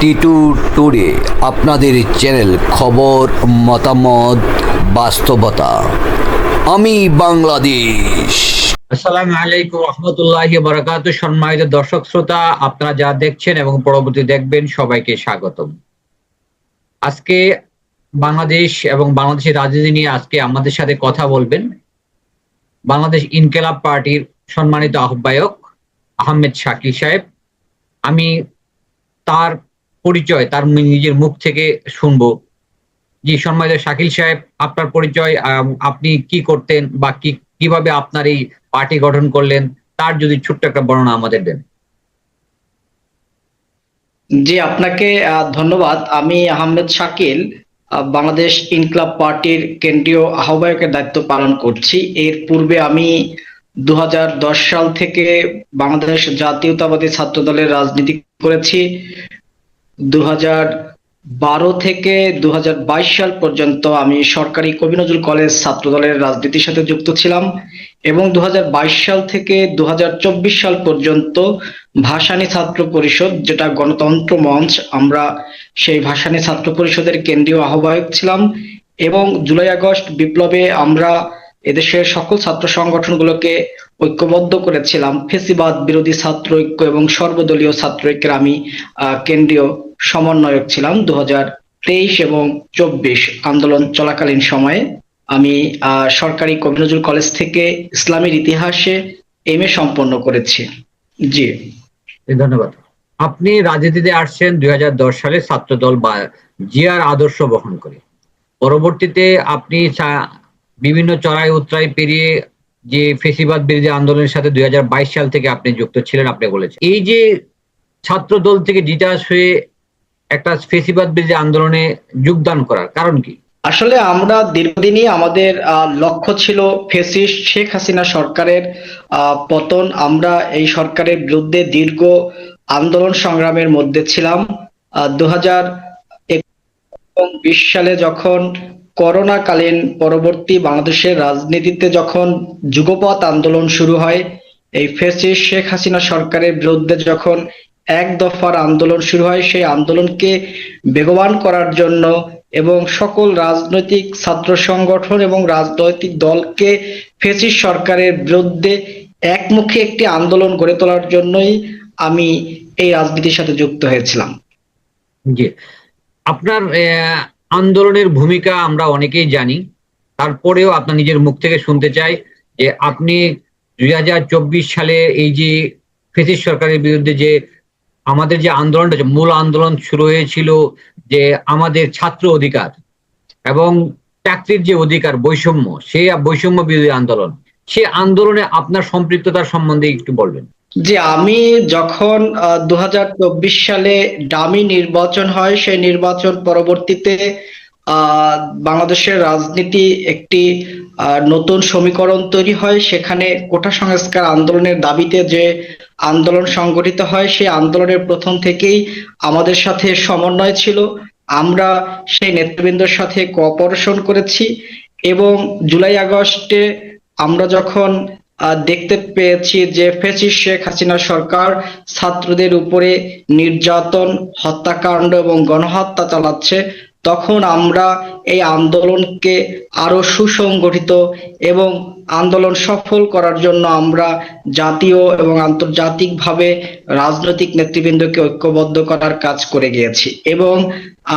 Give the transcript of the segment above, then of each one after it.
Titu today, আপনাদের channel খবর, মতামত, বাস্তবতা। আমি বাংলাদেশ। আসসালামু আলাইকুম, রহমতুল্লাহ বারাকাত সম্মানিত দর্শক শ্রোতা, আপনারা যা দেখছেন এবং পরবর্তী দেখবেন, সবাইকে স্বাগতম। আজকে বাংলাদেশ এবং বাংলাদেশের রাজনীতি নিয়ে আজকে আমাদের সাথে কথা বলবেন বাংলাদেশ ইনকেলাব পার্টির সম্মানিত আহ্বায়ক আহমেদ শাকিল সাহেব। আমি তার পরিচয়, তার নিজের মুখ থেকে শুনব। জি, সম্মানিত শাকিল সাহেব, আপনার পরিচয় আপনি কি করতেন বা কি, কীভাবে আপনার এই পার্টি গঠন করলেন, তার যদি ছোট্ট একটা বর্ণনা আমাদের দেন। জি, আপনাকে ধন্যবাদ। আমি আহমেদ শাকিল বাংলাদেশ ইনকলাব পার্টির কেন্দ্রীয় আহ্বায়কের দায়িত্ব পালন করছি। এর পূর্বে আমি দু হাজার দশ সাল থেকে বাংলাদেশ জাতীয়তাবাদী ছাত্র দলের রাজনীতি করেছি। দু বারো থেকে দু হাজার বাইশ সাল পর্যন্ত আমি সরকারি কবি নজরুল কলেজ ছাত্র দলের রাজনীতির সাথে যুক্ত ছিলাম এবং দু হাজার বাইশ সাল থেকে দু হাজার চব্বিশ সাল পর্যন্ত ভাসানী ছাত্র পরিষদ, যেটা গণতন্ত্র মঞ্চ, আমরা সেই ভাসানী ছাত্র পরিষদের কেন্দ্রীয় আহ্বায়ক ছিলাম এবং জুলাই আগস্ট বিপ্লবে আমরা এদেশের সকল ছাত্র সংগঠনগুলোকে ঐক্যবদ্ধ করেছিলাম। ফেসিবাদ বিরোধী ছাত্র ঐক্য এবং সর্বদলীয় ছাত্র ঐক্যের আমি কেন্দ্রীয় সমন্বয়ক ছিলাম দু তেইশ এবং চব্বিশ আন্দোলন চলাকালীন সময়ে। আমি সরকারি কবি নজরুল কলেজ থেকে ইসলামের ইতিহাসে এম এ সম্পন্ন করেছি। জি। ধন্যবাদ। আপনি রাজনীতিতে আসছেন দুই সালে ছাত্র দল বা জিয়ার আদর্শ বহন করে। পরবর্তীতে আপনি বিভিন্ন চড়াই উতরাই পেরিয়ে যে ফেসিবাদ বিরোধী আন্দোলনের সাথে দুই হাজার বাইশ সাল থেকে আপনি যুক্ত ছিলেন, আপনি বলেছেন। এই যে ছাত্র দল থেকে ডিটাচ হয়ে একটা ফেসিবাদ বিরোধী আন্দোলনে যোগদান করার কারণ কি? আসলে আমরা দীর্ঘদিনই আমাদের লক্ষ্য ছিল ফেসিস শেখ হাসিনা সরকারের পতন। আমরা এই সরকারের বিরুদ্ধে দীর্ঘ আন্দোলন সংগ্রামের মধ্যে ছিলাম। দু বিশ সালে যখন করোনা কালীন পরবর্তী বাংলাদেশের রাজনীতিতে যখন যুগপথ আন্দোলন শুরু হয়, এই ফেসিস শেখ হাসিনা সরকারের বিরুদ্ধে যখন এক দফার আন্দোলন শুরু হয়। সেই আন্দোলনকে বেগবান করার জন্য এবং সকল রাজনৈতিক ছাত্র সংগঠন এবং রাজনৈতিক দলকে ফেসিস্ট সরকারের বিরুদ্ধে একমুখী একটি আন্দোলন গড়ে তোলার জন্যই আমি এই রাজনীতির সাথে যুক্ত হয়েছিলাম। জি। আপনার আন্দোলনের ভূমিকা আমরা অনেকেই জানি। তারপরেও আপনার নিজের মুখ থেকে শুনতে চাই যে আপনি দুই হাজার চব্বিশ সালে এই যে ফেসিস সরকারের বিরুদ্ধে যে আমাদের যে আন্দোলনটা মূল আন্দোলন শুরু হয়েছিল যে আমাদের ছাত্র অধিকার এবং চাকরির যে অধিকার, বৈষম্য সে বৈষম্য বিরোধী আন্দোলন, সে আন্দোলনে আপনার সম্পৃক্ততার সম্বন্ধে একটু বলবেন। যে আমি যখন দু হাজার চব্বিশ সালে ডামি নির্বাচন হয়, সেই নির্বাচন পরবর্তীতে বাংলাদেশের রাজনীতি একটি নতুন সমীকরণ তৈরি হয়। সেখানে কোটা সংস্কার আন্দোলনের দাবিতে যে আন্দোলন সংগঠিত হয়, সেই আন্দোলনের প্রথম থেকেই আমাদের সাথে সমন্বয় ছিল। আমরা সেই নেতৃবৃন্দের সাথে কোঅপারেশন করেছি এবং জুলাই আগস্টে আমরা যখন দেখতে পেয়েছি যে ফেসি শেখ হাসিনা সরকার ছাত্রদের উপরে নির্যাতন, হত্যাকাণ্ড এবং গণহত্যা চালাচ্ছে তখন আমরা এই আন্দোলনকে আরও সুসংগঠিত এবং আন্দোলন সফল করার জন্য আমরা জাতীয় এবং আন্তর্জাতিকভাবে রাজনৈতিক নেতৃবৃন্দকে ঐক্যবদ্ধ করার কাজ করে গিয়েছি। এবং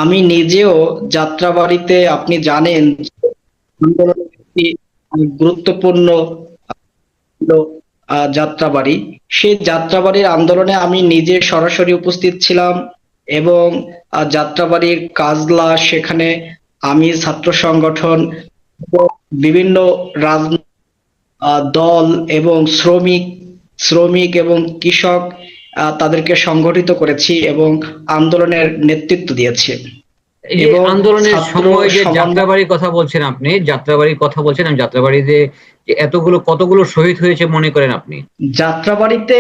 আমি নিজেও যাত্রাবাড়িতে, আপনি জানেন একটি গুরুত্বপূর্ণ যাত্রাবাড়ি। সেই যাত্রাবাড়ির আন্দোলনে আমি নিজে সরাসরি উপস্থিত ছিলাম। এবং যাত্রাবাড়ির কাজলা সেখানে আমি ছাত্র সংগঠন বিভিন্ন রাজ দল এবং শ্রমিক শ্রমিক এবং কৃষক তাদেরকে সংগঠিত করেছি এবং আন্দোলনের নেতৃত্ব দিয়েছি। আন্দোলনের সময় যে যাত্রাবাড়ির কথা বলছেন আপনি যাত্রাবাড়ির কথা বলছেন আমি যাত্রাবাড়িতে যে এতগুলো কতগুলো শহীদ হয়েছে মনে করেন আপনি? যাত্রাবাড়িতে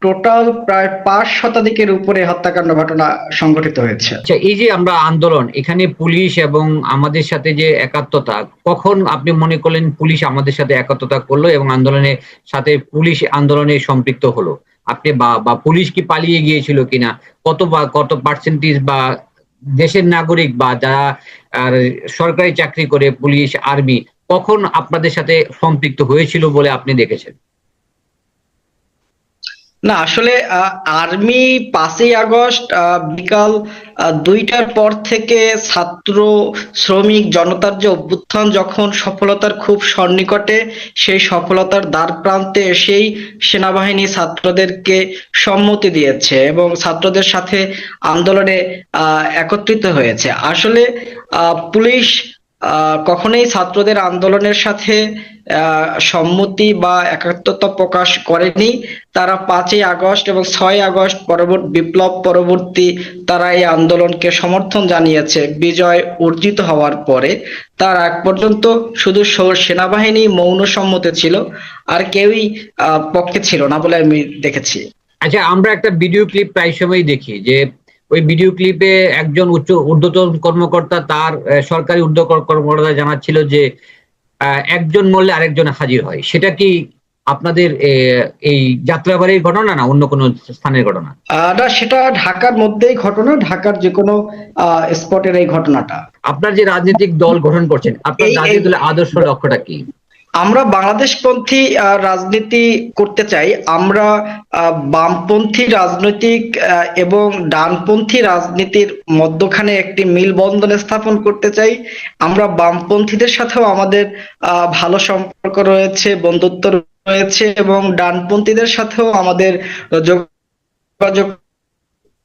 টোটাল প্রায় পাঁচ শতাধিকের উপরে হত্যাকাণ্ড ঘটনা সংঘটিত হয়েছে। আচ্ছা এই যে আমরা আন্দোলন এখানে পুলিশ এবং আমাদের সাথে যে একাত্মতা কখন আপনি মনে করলেন পুলিশ আমাদের সাথে একাত্মতা করল এবং আন্দোলনের সাথে পুলিশ আন্দোলনে সম্পৃক্ত হলো? আপনি বা বা পুলিশ কি পালিয়ে গিয়েছিল কিনা? কত বা কত পার্সেন্টেজ বা দেশের নাগরিক বা যারা সরকারি চাকরি করে পুলিশ, আর্মি, কখন আপনাদের সাথে সম্পৃক্ত হয়েছিল বলে আপনি দেখেছেন? না, আসলে আর্মি পাঁচই আগস্ট বিকাল দুইটার পর থেকে ছাত্র শ্রমিক জনতার যে অভ্যুত্থান, যখন সফলতার খুব সন্নিকটে, সেই সফলতার দ্বার প্রান্তে এসেই সেনাবাহিনী ছাত্রদেরকে সম্মতি দিয়েছে এবং ছাত্রদের সাথে আন্দোলনে একত্রিত হয়েছে। আসলে পুলিশ কখনোই ছাত্রদের আন্দোলনের সাথে সম্মতি বা একাত্মতা প্রকাশ করেনি। তারা পাঁচই আগস্ট এবং ছয় আগস্ট পরবর্তী, বিপ্লব পরবর্তী তারা এই আন্দোলনকে সমর্থন জানিয়েছে। বিজয় অর্জিত হওয়ার পরে তার আগ পর্যন্ত শুধু সেনাবাহিনী মৌন সম্মতি ছিল, আর কেউই পক্ষে ছিল না বলে আমি দেখেছি। আচ্ছা আমরা একটা ভিডিও ক্লিপ প্রায় সময় দেখি যে ওই ভিডিও ক্লিপে একজন উচ্চ ঊর্ধ্বতন কর্মকর্তা তার সরকারি ঊর্ধ্ব কর- কর্মকর্তা জানাচ্ছিল যে একজন মরলে আরেকজন হাজির হয়। সেটা কি আপনাদের এই যাত্রাবাড়ির ঘটনা না অন্য কোনো স্থানের ঘটনা? না সেটা ঢাকার মধ্যেই ঘটনা ঢাকার যে কোনো স্পটের এই ঘটনাটা। আপনার যে রাজনৈতিক দল গঠন করছেন আপনার রাজনৈতিক দলের আদর্শ লক্ষ্যটা কি? আমরা বাংলাদেশপন্থী রাজনীতি করতে চাই। আমরা বামপন্থী রাজনৈতিক এবং ডানপন্থী রাজনীতির মধ্যখানে একটি মিলবন্ধন স্থাপন করতে চাই। আমরা বামপন্থীদের সাথেও আমাদের ভালো সম্পর্ক রয়েছে, বন্ধুত্ব রয়েছে, এবং ডানপন্থীদের সাথেও আমাদের যোগাযোগ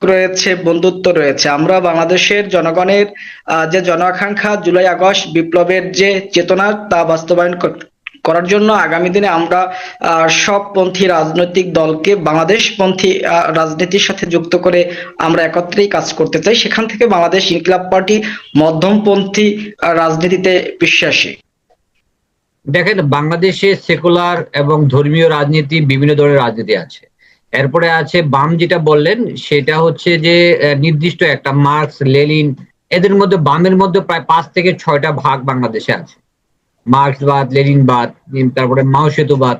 রয়েছে, বন্ধুত্ব রয়েছে। আমরা বাংলাদেশের জনগণের যে জন আকাঙ্ক্ষা জুলাই আগস্ট বিপ্লবের যে চেতনা, তা বাস্তবায়ন করার জন্য আগামী দিনে আমরা সব পন্থী রাজনৈতিক দলকে বাংলাদেশ পন্থী আহ, রাজনীতির সাথে যুক্ত করে আমরা একত্রেই কাজ করতে চাই। সেখান থেকে বাংলাদেশ ইনকিলাব পার্টি মধ্যমপন্থী রাজনীতিতে বিশ্বাসী দেখেন বাংলাদেশে সেকুলার এবং ধর্মীয় রাজনীতি বিভিন্ন ধরনের রাজনীতি আছে। এরপরে আছে বাম যেটা বললেন সেটা হচ্ছে যে নির্দিষ্ট একটা মার্কস লেলিন এদের মধ্যে বামের মধ্যে প্রায় পাঁচ থেকে ছয়টা ভাগ বাংলাদেশে আছে। মার্ক্সবাদ লেনিনবাদ তারপরে মাও সেতুবাদ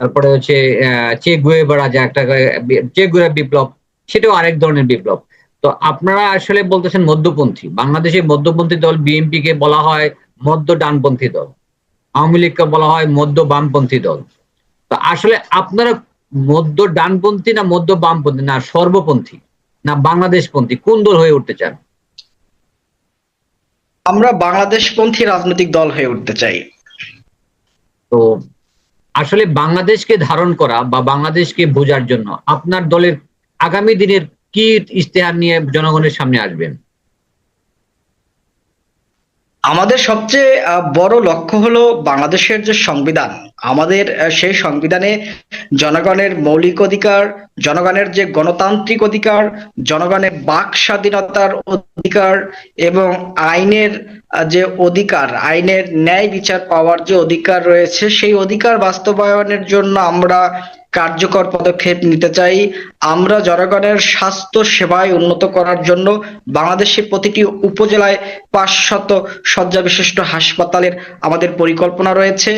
তারপরে হচ্ছে আহ, চে গুয়েবারা যা একটা আহ, বি- চে গুয়েরা বিপ্লব সেটাও আরেক ধরনের বিপ্লব। তো আপনারা আসলে বলতেছেন মধ্যপন্থী বাংলাদেশে মধ্যপন্থী দল বিএনপি কে বলা হয় মধ্য ডানপন্থী দল আওয়ামী লীগকে বলা হয় মধ্য বামপন্থী দল। তো আসলে আপনারা মধ্য ডানপন্থী না মধ্য বামপন্থী না সর্বপন্থী না বাংলাদেশপন্থী কোন দল হয়ে উঠতে চান? আমরা বাংলাদেশপন্থী রাজনৈতিক দল হয়ে উঠতে চাই। তো আসলে বাংলাদেশকে ধারণ করা বা বাংলাদেশকে বোঝার জন্য আপনার দলের আগামী দিনের কি ইস্তেহার নিয়ে জনগণের সামনে আসবেন? আমাদের সবচেয়ে বড় লক্ষ্য হলো বাংলাদেশের যে সংবিধান আমাদের সেই সংবিধানে জনগণের মৌলিক অধিকার, জনগণের যে গণতান্ত্রিক অধিকার, জনগণের বাক স্বাধীনতার অধিকার এবং আইনের যে অধিকার, আইনের ন্যায় বিচার পাওয়ার যে অধিকার রয়েছে, সেই অধিকার বাস্তবায়নের জন্য আমরা কার্যকর পদক্ষেপ নিতে চাই। আমরা জনগণের স্বাস্থ্য সেবায় উন্নত করার জন্য বাংলাদেশের প্রতিটি উপজেলায় পাঁচশত শয্যা বিশিষ্ট হাসপাতালের আমাদের পরিকল্পনা রয়েছে।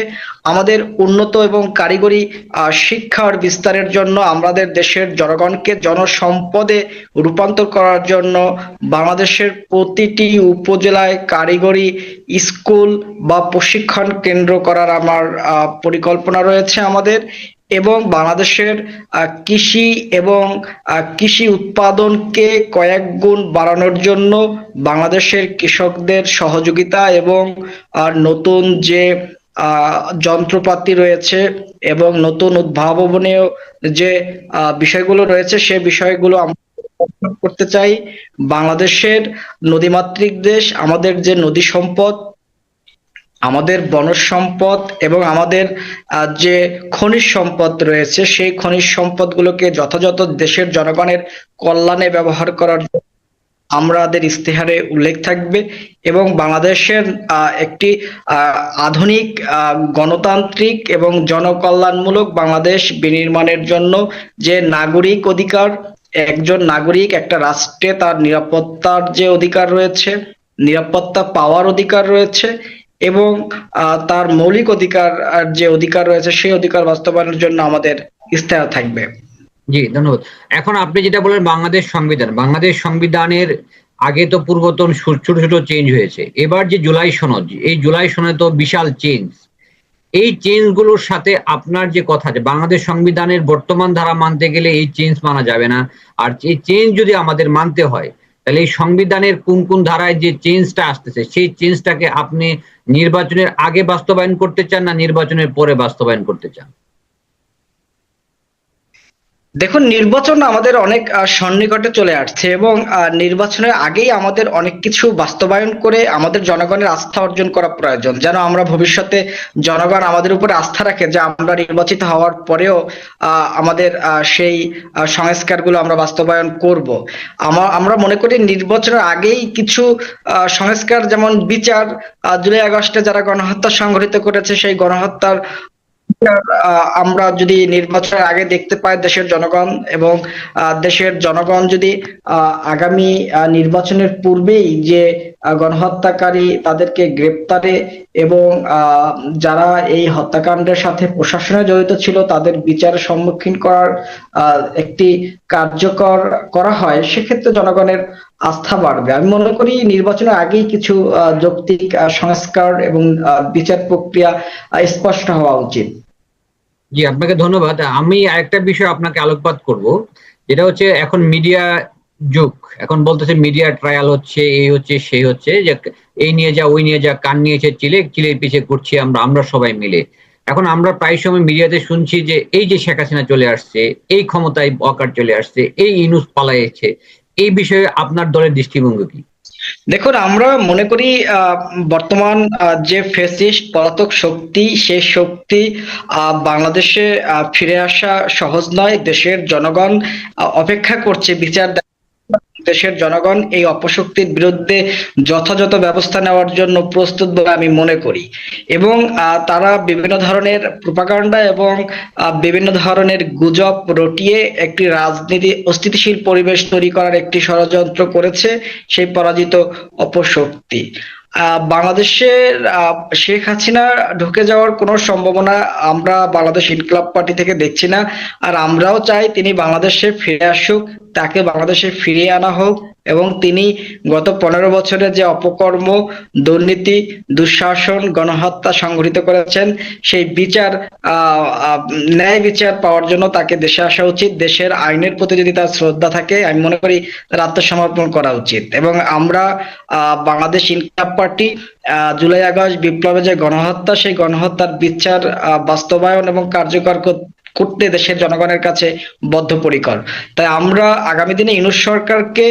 আমাদের উন্নত এবং কারিগরি শিক্ষার বিস্তারের জন্য আমাদের দেশের জনগণকে জনসম্পদে রূপান্তর করার জন্য বাংলাদেশের প্রতিটি উপজেলায় কারিগরি স্কুল বা প্রশিক্ষণ কেন্দ্র করার আমার পরিকল্পনা রয়েছে আমাদের এবং বাংলাদেশের কৃষি এবং কৃষি উৎপাদনকে কয়েক গুণ বাড়ানোর জন্য বাংলাদেশের কৃষকদের সহযোগিতা এবং নতুন যে যন্ত্রপাতি রয়েছে এবং নতুন উদ্ভাবনীয় যে বিষয়গুলো রয়েছে সে বিষয়গুলো আমরা করতে চাই। বাংলাদেশের নদীমাতৃক দেশ, আমাদের যে নদী সম্পদ, আমাদের বনজ সম্পদ এবং আমাদের যে খনিজ সম্পদ রয়েছে, সেই খনিজ সম্পদগুলোকে যথাযথ দেশের জনগণের কল্যাণে ব্যবহার করার জন্য আমাদের ইস্তেহারে উল্লেখ থাকবে এবং বাংলাদেশের একটি আধুনিক গণতান্ত্রিক এবং জনকল্যাণমূলক বাংলাদেশ বিনির্মাণের জন্য যে নাগরিক অধিকার, একজন নাগরিক, একটা রাষ্ট্রে তার নিরাপত্তার যে অধিকার রয়েছে, নিরাপত্তা পাওয়ার অধিকার রয়েছে এবং তার মৌলিক অধিকার যে অধিকার রয়েছে সেই অধিকার বাস্তবায়নের জন্য আমাদের ইস্তেহার থাকবে। জি, ধন্যবাদ। এখন আপনি যেটা বলেন বাংলাদেশ সংবিধান, বাংলাদেশ সংবিধানের আগে তো পূর্বতন ছোট ছোট চেঞ্জ হয়েছে। এবার যে জুলাই সনদ, এই জুলাই সনদ তো বিশাল চেঞ্জ এই চেঞ্জগুলোর সাথে আপনার যে কথা যে বাংলাদেশ সংবিধানের বর্তমান ধারা মানতে গেলে এই চেঞ্জ মানা যাবে না। আর এই চেঞ্জ যদি আমাদের মানতে হয়, তাহলে এই সংবিধানের কোন কোন ধারায় যে চেঞ্জটা আসতেছে, সেই চেঞ্জটাকে আপনি নির্বাচনের আগে বাস্তবায়ন করতে চান না নির্বাচনের পরে বাস্তবায়ন করতে চান? দেখুন, নির্বাচন আমাদের অনেক সন্নিকটে চলে আসছে এবং নির্বাচনের আগেই আমাদের অনেক কিছু বাস্তবায়ন করে আমাদের জনগণের আস্থা অর্জন করা প্রয়োজন। যেন আমরা ভবিষ্যতে জনগণ আমাদের উপরে আস্থা রাখে যে আমরা নির্বাচিত হওয়ার পরেও আমাদের সেই সংস্কারগুলো আমরা বাস্তবায়ন করব। আমা- আমরা মনে করি নির্বাচনের আগেই কিছু সংস্কার যেমন বিচার জুলাই আগস্টে যারা গণহত্যা সংঘটিত করেছে সেই গণহত্যার আমরা যদি নির্বাচনের আগে দেখতে পাই দেশের জনগণ এবং দেশের জনগণ যদি আগামী নির্বাচনের পূর্বেই যে গণহত্যাকারী তাদেরকে গ্রেপ্তারে এবং যারা এই হত্যাকাণ্ডের সাথে প্রশাসনে জড়িত ছিল, তাদের বিচারের সম্মুখীন করার একটি কার্যকর করা হয়, সেক্ষেত্রে জনগণের আস্থা বাড়বে। আমি মনে করি নির্বাচনের আগেই কিছু যৌক্তিক সংস্কার এবং বিচার প্রক্রিয়া স্পষ্ট হওয়া উচিত। জি, আপনাকে ধন্যবাদ। আমি আরেকটা বিষয় আপনাকে আলোকপাত করব। যেটা হচ্ছে এখন মিডিয়া যুগ এখন বলতেছে মিডিয়া ট্রায়াল হচ্ছে, এই হচ্ছে, সেই হচ্ছে, যে এই নিয়ে যা, ওই নিয়ে যা, কান নিয়েছে চিলে, চিলের পিছে করছি আমরা আমরা সবাই মিলে এখন আমরা প্রায় সময় মিডিয়াতে শুনছি যে এই যে শেখ হাসিনা চলে আসছে, এই ক্ষমতায় অকার চলে আসছে, এই ইনুস পালাইছে, এই বিষয়ে আপনার দলের দৃষ্টিভঙ্গি কি দেখুন, আমরা মনে করি বর্তমান যে ফেসিস পলাতক শক্তি, সে শক্তি বাংলাদেশে ফিরে আসা সহজ নয়, দেশের জনগণ অপেক্ষা করছে, বিচার। দেশের জনগণ এই অপশক্তির বিরুদ্ধে যথাযথ ব্যবস্থা নেওয়ার জন্য প্রস্তুত বলে আমি মনে করি। এবং তারা বিভিন্ন ধরনের প্রোপাগান্ডা এবং বিভিন্ন ধরনের গুজব রটিয়ে একটি রাজনীতি, অস্থিতিশীল পরিবেশ তৈরি করার একটি ষড়যন্ত্র করেছে সেই পরাজিত অপশক্তি। বাংলাদেশের শেখ হাসিনা ঢুকে যাওয়ার কোনো সম্ভাবনা আমরা বাংলাদেশ ইনকলাব পার্টি থেকে দেখছি না। আর আমরাও চাই তিনি বাংলাদেশে ফিরে আসুক, তাকে বাংলাদেশে ফিরিয়ে আনা হোক। এবং তিনি গত পনেরো বছরে যে অপকর্ম, দুর্নীতি, দুঃশাসন, গণহত্যা সংঘটিত করেছেন, সেই বিচার ন্যায় বিচার পাওয়ার জন্য তাকে দেশে আসা উচিত। দেশের আইনের প্রতি যদি তার শ্রদ্ধা থাকে, আমি মনে করি তার আত্মসমর্পণ করা উচিত। এবং আমরা বাংলাদেশ ইনকাম পার্টি জুলাই আগস্ট বিপ্লবে যে গণহত্যা, সেই গণহত্যার বিচার বাস্তবায়ন এবং কার্যকর কর- করতে দেশের জনগণের কাছে বদ্ধপরিকর। তাই আমরা আগামী দিনে ইউনুস সরকারকে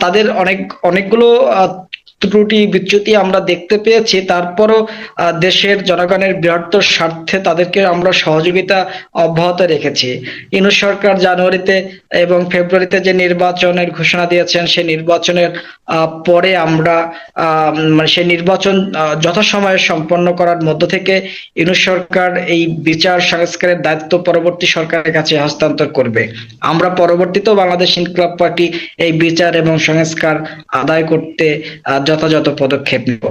তাদের অনেক অনেকগুলো ত্রুটি বিচ্যুতি আমরা দেখতে পেয়েছি। তারপরও দেশের জনগণের বৃহত্তর স্বার্থে তাদেরকে আমরা সহযোগিতা অব্যাহত রেখেছি। ইউনুস সরকার জানুয়ারিতে এবং ফেব্রুয়ারিতে যে নির্বাচনের ঘোষণা দিয়েছেন, সেই নির্বাচনের পরে আমরা মানে সেই নির্বাচন যথাসময়ে সম্পন্ন করার মধ্য থেকে ইউনুস সরকার এই বিচার সংস্কারের দায়িত্ব পরবর্তী সরকারের কাছে হস্তান্তর করবে। আমরা পরবর্তীতেও বাংলাদেশ ইনকলাব পার্টি এই বিচার এবং সংস্কার আদায় করতে যথাযথ পদক্ষেপ নেব।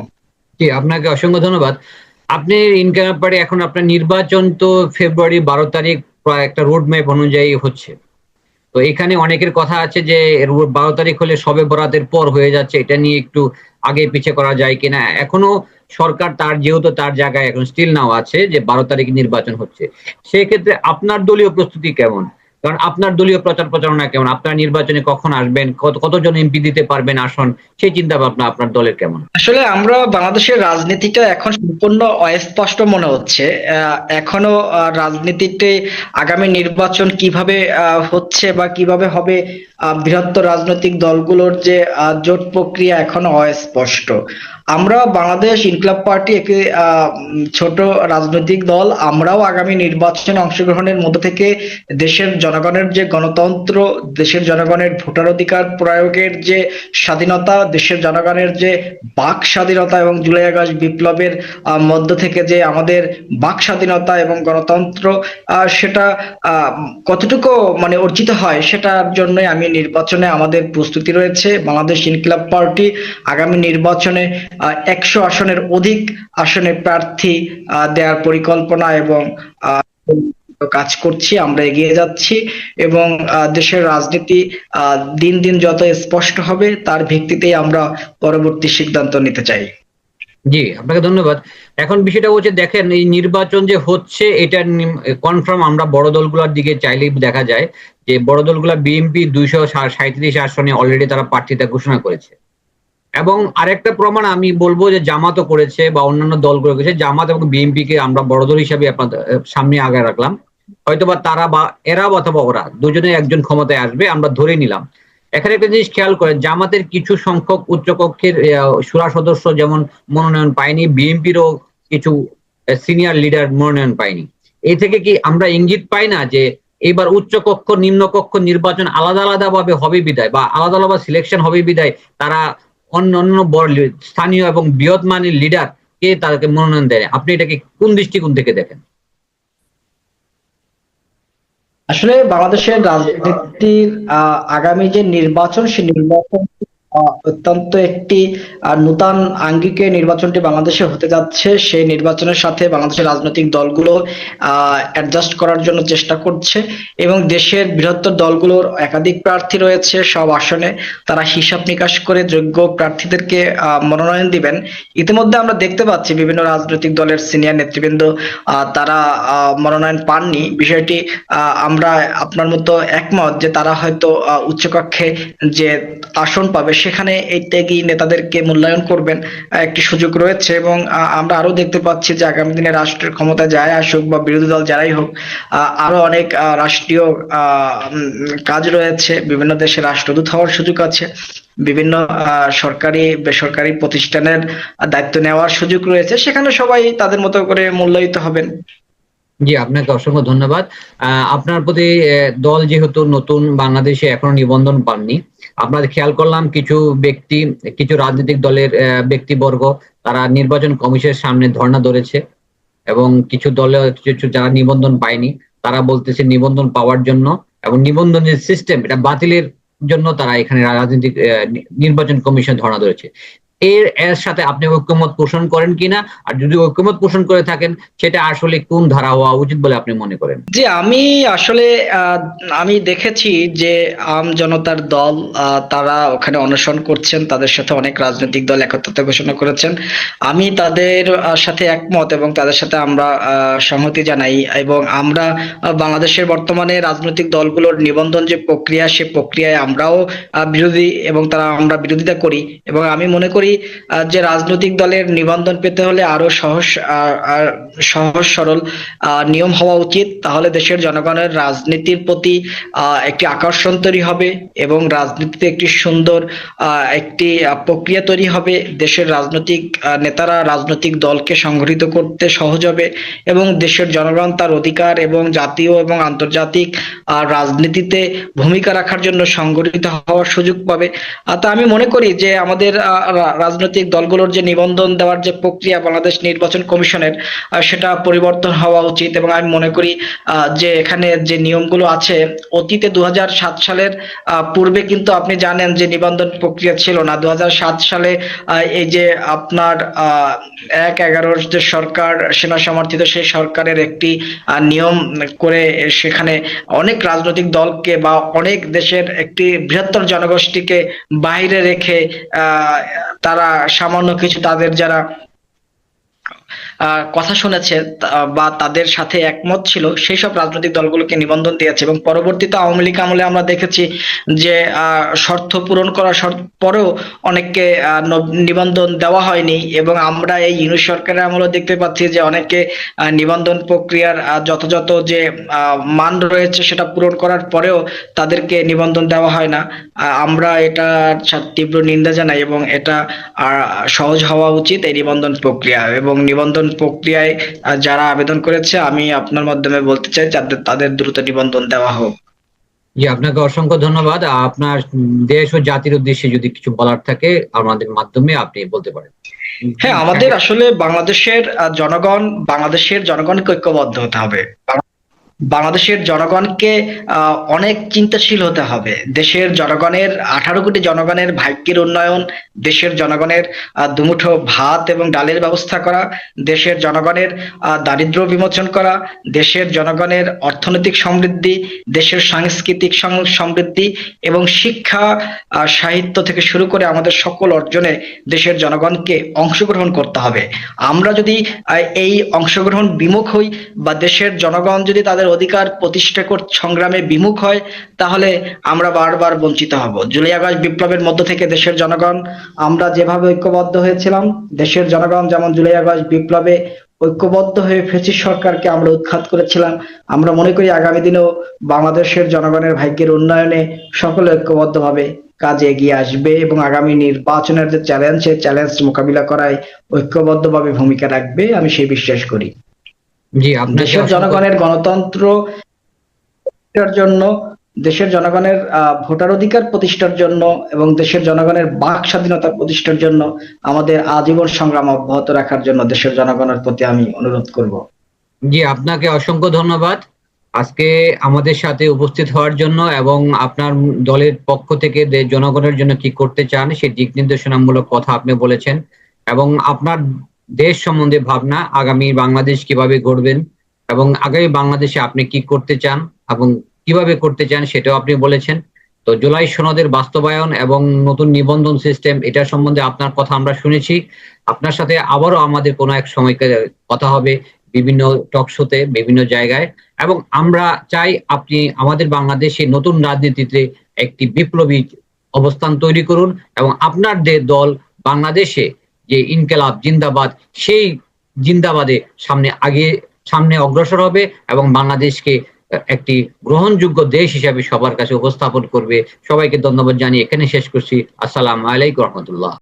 জি, আপনাকে অসংখ্য ধন্যবাদ। আপনি ইনকাম পারে এখন আপনার নির্বাচন তো ফেব্রুয়ারি বারো তারিখ প্রায় একটা রোড ম্যাপ অনুযায়ী হচ্ছে। তো এখানে অনেকের কথা আছে যে বারো তারিখ হলে সবে বরাতের পর হয়ে যাচ্ছে, এটা নিয়ে একটু আগে পিছে করা যায় কিনা। এখনও সরকার তার, যেহেতু তার জায়গায় এখন স্টিল নাও আছে যে বারো তারিখ নির্বাচন হচ্ছে। সেক্ষেত্রে আপনার দলীয় প্রস্তুতি কেমন? কারণ আপনার দলীয় প্রচার প্রচারণা কেমন? আপনার নির্বাচনে কখন আসবেন? কতজন এমপি দিতে পারবেন আসন? সেই চিন্তা ভাবনা আপনার দলের কেমন? আসলে আমরা বাংলাদেশের রাজনীতিটা এখন সম্পূর্ণ অস্পষ্ট মনে হচ্ছে। এখনও রাজনীতিতে আগামী নির্বাচন কীভাবে হচ্ছে বা কীভাবে হবে বৃহত্তর রাজনৈতিক দলগুলোর যে জোট প্রক্রিয়া এখনও অস্পষ্ট। আমরা বাংলাদেশ ইনকলাব পার্টি একটি ছোট রাজনৈতিক দল। আমরাও আগামী নির্বাচনে অংশগ্রহণের মধ্যে থেকে দেশের জনগণের যে গণতন্ত্র, দেশের জনগণের ভোটার অধিকার প্রয়োগের যে স্বাধীনতা, দেশের জনগণের যে বাক স্বাধীনতা এবং জুলাই আগস্ট বিপ্লবের মধ্য থেকে যে আমাদের বাক স্বাধীনতা এবং গণতন্ত্র সেটা কতটুকু মানে অর্জিত হয় সেটার জন্যই আমি নির্বাচনে আমাদের প্রস্তুতি রয়েছে। বাংলাদেশ ইনকিলাব পার্টি আগামী নির্বাচনে একশো আসনের অধিক আসনে প্রার্থী দেওয়ার পরিকল্পনা এবং কাজ করছি, আমরা এগিয়ে যাচ্ছি এবং দেশের রাজনীতি দিন দিন যত স্পষ্ট হবে তার ভিত্তিতেই আমরা পরবর্তী সিদ্ধান্ত নিতে চাই। জি, আপনাকে ধন্যবাদ। এখন বিষয়টা হচ্ছে, দেখেন এই নির্বাচন যে হচ্ছে এটা কনফার্ম আমরা বড় দলগুলোর দিকে চাইলেই দেখা যায় যে, বড় দলগুলা বিএনপি দুইশো সাঁত্রিশ আসনে অলরেডি তারা প্রার্থিতা ঘোষণা করেছে। এবং আরেকটা প্রমাণ আমি বলব যে, জামাতও করেছে বা অন্যান্য দলগুলো করেছে। জামাত এবং বিএনপি কে আমরা বড় দল হিসাবে আপনাদের সামনে আগে রাখলাম। হয়তোবা তারা বা এরা অথবা ওরা দুজনে একজন ক্ষমতায় আসবে, আমরা ধরে নিলাম। এখানে একটা জিনিস খেয়াল করেন, জামাতের কিছু সংখ্যক উচ্চকক্ষের সুরা সদস্য যেমন মনোনয়ন পায়নি, বিএনপিরও কিছু সিনিয়র লিডার মনোনয়ন পায়নি। এই থেকে কি আমরা ইঙ্গিত পাই না যে এবার উচ্চকক্ষ, নিম্নকক্ষ নির্বাচন আলাদা আলাদা ভাবে হবে বিদায় বা আলাদা আলাদা সিলেকশন হবে বিদায়, তারা অন্য অন্য বড় স্থানীয় এবং বৃহৎ মানের লিডার কে তাদেরকে মনোনয়ন দেয় আপনি এটাকে কোন দৃষ্টিকোণ থেকে দেখেন? আসলে বাংলাদেশের রাজনীতির আগামী যে নির্বাচন সেই নির্বাচন অত্যন্ত একটি নূতন আঙ্গিকে নির্বাচনটি বাংলাদেশে হতে যাচ্ছে। সেই নির্বাচনের সাথে বাংলাদেশের রাজনৈতিক দলগুলো অ্যাডজাস্ট করার জন্য চেষ্টা করছে এবং দেশের বৃহত্তর দলগুলোর একাধিক প্রার্থী রয়েছে। সব আসনে তারা হিসাব নিকাশ করে যোগ্য প্রার্থীদেরকে মনোনয়ন দিবেন। ইতিমধ্যে আমরা দেখতে পাচ্ছি বিভিন্ন রাজনৈতিক দলের সিনিয়র নেতৃবৃন্দ তারা মনোনয়ন পাননি। বিষয়টি আমরা আপনার মতো একমত যে তারা হয়তো উচ্চকক্ষে যে আসন পাবে সেখানে এই ত্যাগী নেতাদেরকে মূল্যায়ন করবেন একটি সুযোগ রয়েছে এবং আমরা আরও দেখতে পাচ্ছি যে আগামী দিনে রাষ্ট্রের ক্ষমতা যাই আসুক বা বিরোধী দল যারাই হোক আরও অনেক রাষ্ট্রীয় কাজ রয়েছে, বিভিন্ন দেশে রাষ্ট্রদূত হওয়ার সুযোগ আছে, বিভিন্ন সরকারি, বেসরকারি প্রতিষ্ঠানের দায়িত্ব নেওয়ার সুযোগ রয়েছে, সেখানে সবাই তাদের মতো করে মূল্যায়িত হবেন। জি, আপনাকে অসংখ্য ধন্যবাদ। আপনার প্রতি দল যেহেতু নতুন, বাংলাদেশে এখনও নিবন্ধন পাননি আমরা খেয়াল করলাম কিছু ব্যক্তি, কিছু রাজনৈতিক দলের ব্যক্তিবর্গ, তারা নির্বাচন কমিশনের সামনে ধর্ণা ধরেছে এবং কিছু দলে কিছু যারা নিবন্ধন পায়নি, তারা বলতেছে নিবন্ধন পাওয়ার জন্য এবং নিবন্ধন যে সিস্টেম এটা বাতিলের জন্য তারা এখানে রাজনৈতিক নির্বাচন কমিশন ধর্ণা ধরেছে। এর এর সাথে আপনি ঐক্যমত পোষণ করেন কিনা? আর যদি ঐক্যমত পোষণ করে থাকেন, সেটা আসলে কোন ধারা হওয়া উচিত বলে আপনি মনে করেন? জি, আমি আসলে আমি দেখেছি যে আম জনতার দল তারা ওখানে অনশন করছেন, তাদের সাথে অনেক রাজনৈতিক দল একত্রতা ঘোষণা করেছেন। আমি তাদের সাথে একমত এবং তাদের সাথে আমরা সংহতি জানাই এবং আমরা বাংলাদেশের বর্তমানে রাজনৈতিক দলগুলোর নিবন্ধন যে প্রক্রিয়া, সে প্রক্রিয়ায় আমরাও বিরোধী এবং তারা আমরা বিরোধিতা করি। এবং আমি মনে করি আহ, যে রাজনৈতিক দলের নিবন্ধন পেতে হলে আরও সহজ সহজ সরল নিয়ম হওয়া উচিত তাহলে দেশের জনগণের রাজনীতির প্রতি একটি আকর্ষণ তৈরি হবে এবং রাজনীতিতে একটি সুন্দর একটি প্রক্রিয়া তৈরি হবে। দেশের রাজনৈতিক নেতারা রাজনৈতিক দলকে সংগঠিত করতে সহজ হবে এবং দেশের জনগণ তার অধিকার এবং জাতীয় এবং আন্তর্জাতিক রাজনীতিতে ভূমিকা রাখার জন্য সংগঠিত হওয়ার সুযোগ পাবে। তা আমি মনে করি যে আমাদের রাজনৈতিক দলগুলোর যে নিবন্ধন দেওয়ার যে প্রক্রিয়া বাংলাদেশ নির্বাচন কমিশনের সেটা পরিবর্তন হওয়া উচিত এবং আমি মনে করি যে এখানে যে নিয়মগুলো আছে, অতীতে দু সালের পূর্বে কিন্তু আপনি জানেন যে নিবন্ধন প্রক্রিয়া ছিল না। দু হাজার সাত সালে এই যে আপনার এক এগারোর যে সরকার, সেনা সমর্থিত সেই সরকারের একটি নিয়ম করে সেখানে অনেক রাজনৈতিক দলকে বা অনেক দেশের একটি বৃহত্তর জনগোষ্ঠীকে বাইরে রেখে তারা সামান্য কিছু তাদের যারা কথা শুনেছে বা তাদের সাথে একমত ছিল সেই সব রাজনৈতিক দলগুলোকে নিবন্ধন দিয়েছে এবং পরবর্তীতে আওয়ামী লীগ আমলে আমরা দেখেছি যে শর্ত পূরণ করার পরেও অনেককে নিবন্ধন দেওয়া হয়নি এবং আমরা এই ইউনিট সরকারের আমলেও দেখতে পাচ্ছি যে অনেকে নিবন্ধন প্রক্রিয়ার যথাযথ যে মান রয়েছে সেটা পূরণ করার পরেও তাদেরকে নিবন্ধন দেওয়া হয় না। আমরা এটা তীব্র নিন্দা জানাই এবং এটা সহজ হওয়া উচিত এই নিবন্ধন প্রক্রিয়া এবং নিবন্ধন প্রক্রিয়ায় যারা আবেদন করেছে আমি আপনার মাধ্যমে বলতে চাই যাদের তাদের দ্রুত নিবন্ধন দেওয়া হোক। জি আপনাকে অসংখ্য ধন্যবাদ। আপনার দেশ ও জাতির উদ্দেশ্যে যদি কিছু বলার থাকে আমাদের মাধ্যমে আপনি বলতে পারেন। হ্যাঁ আমাদের আসলে বাংলাদেশের জনগণ বাংলাদেশের জনগণকে ঐক্যবদ্ধ হতে হবে। বাংলাদেশের জনগণকে অনেক চিন্তাশীল হতে হবে। দেশের জনগণের আঠারো কোটি জনগণের ভাগ্যের উন্নয়ন দেশের জনগণের দুমুঠো ভাত এবং ডালের ব্যবস্থা করা দেশের জনগণের আহ, দারিদ্র্য বিমোচন করা দেশের জনগণের অর্থনৈতিক সমৃদ্ধি দেশের সাংস্কৃতিক সমৃদ্ধি এবং শিক্ষা সাহিত্য থেকে শুরু করে আমাদের সকল অর্জনে দেশের জনগণকে অংশগ্রহণ করতে হবে। আমরা যদি এই অংশগ্রহণ বিমুখ হই বা দেশের জনগণ যদি তাদের অধিকার প্রতিষ্ঠা সংগ্রামে বিমুখ হয়, তাহলে আমরা বারবার বঞ্চিত হব। জুলাই আগস্ট বিপ্লবের মধ্য থেকে দেশের জনগণ, আমরা যেভাবে ঐক্যবদ্ধ হয়েছিলাম, দেশের জনগণ যেমন জুলাই আগস্ট বিপ্লবে ঐক্যবদ্ধ হয়ে ফেসিস সরকারকে আমরা উৎখাত করেছিলাম, আমরা মনে করি আগামী দিনেও বাংলাদেশের জনগণের ভাগ্যের উন্নয়নে সকলে ঐক্যবদ্ধভাবে কাজে এগিয়ে আসবে এবং আগামী নির্বাচনের যে চ্যালেঞ্জ সেই চ্যালেঞ্জ মোকাবিলা করায় ঐক্যবদ্ধভাবে ভূমিকা রাখবে, আমি সেই বিশ্বাস করি। জি দেশের জনগণের গণতন্ত্র জন্য দেশের জনগণের ভোটার অধিকার প্রতিষ্ঠার জন্য এবং দেশের জনগণের বাক স্বাধীনতা প্রতিষ্ঠার জন্য আমাদের আজীবন সংগ্রাম অব্যাহত রাখার জন্য দেশের জনগণের প্রতি আমি অনুরোধ করব। জি আপনাকে অসংখ্য ধন্যবাদ। আজকে আমাদের সাথে উপস্থিত হওয়ার জন্য এবং আপনার দলের পক্ষ থেকে জনগণের জন্য কি করতে চান সেই দিক নির্দেশনামূলক কথা আপনি বলেছেন এবং আপনার দেশ সম্বন্ধে ভাবনা, আগামী বাংলাদেশ কীভাবে গড়বেন এবং আগামী বাংলাদেশে আপনি কি করতে চান এবং কীভাবে করতে চান সেটাও আপনি বলেছেন। তো জুলাই সনদের বাস্তবায়ন এবং নতুন নিবন্ধন সিস্টেম, এটা সম্বন্ধে আপনার কথা আমরা শুনেছি। আপনার সাথে আবারও আমাদের কোনো এক সময় কথা হবে বিভিন্ন টক শোতে, বিভিন্ন জায়গায়। এবং আমরা চাই আপনি আমাদের বাংলাদেশে নতুন রাজনীতিতে একটি বিপ্লবী অবস্থান তৈরি করুন এবং আপনার দল বাংলাদেশে যে ইনকেলাব, জিন্দাবাদ, সেই জিন্দাবাদে সামনে আগে, সামনে অগ্রসর হবে এবং বাংলাদেশকে একটি গ্রহণযোগ্য দেশ হিসাবে সবার কাছে উপস্থাপন করবে। সবাইকে ধন্যবাদ জানিয়ে এখানে শেষ করছি। আসসালাম আলাইকুম রহমতুল্লাহ।